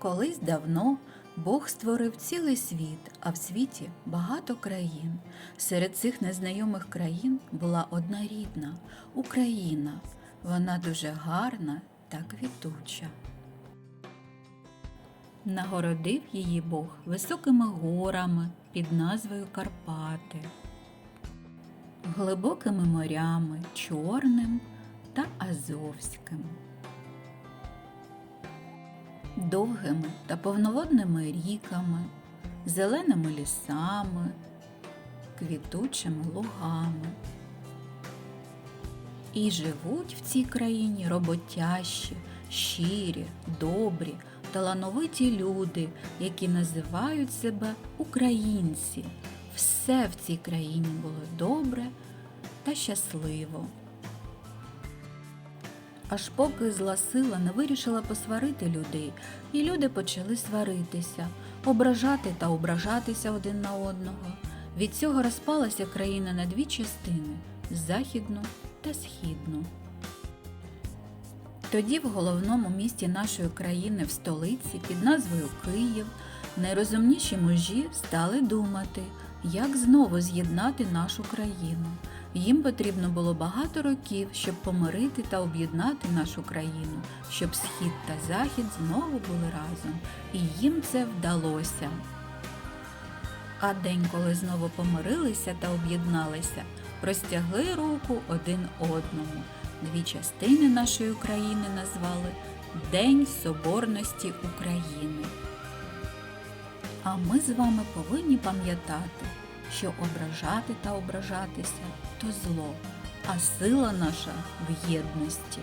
Колись давно Бог створив цілий світ, а в світі багато країн. Серед цих незнайомих країн була одна рідна Україна. Вона дуже гарна та квітуча. Нагородив її Бог високими горами під назвою Карпати, глибокими морями Чорним та Азовським довгими та повноводними ріками, зеленими лісами, квітучими лугами. І живуть в цій країні роботящі, щирі, добрі, талановиті люди, які називають себе українці. Все в цій країні було добре та щасливо. Аж поки зла сила не вирішила посварити людей, і люди почали сваритися, ображати та ображатися один на одного. Від цього розпалася країна на дві частини західну та східну. Тоді в головному місті нашої країни, в столиці під назвою Київ, найрозумніші мужі стали думати, як знову з'єднати нашу країну. Їм потрібно було багато років, щоб помирити та об'єднати нашу країну, щоб схід та захід знову були разом, і їм це вдалося. А день, коли знову помирилися та об'єдналися, простягли руку один одному. Дві частини нашої країни назвали День Соборності України. А ми з вами повинні пам'ятати, що ображати та ображатися то зло, а сила наша в єдності.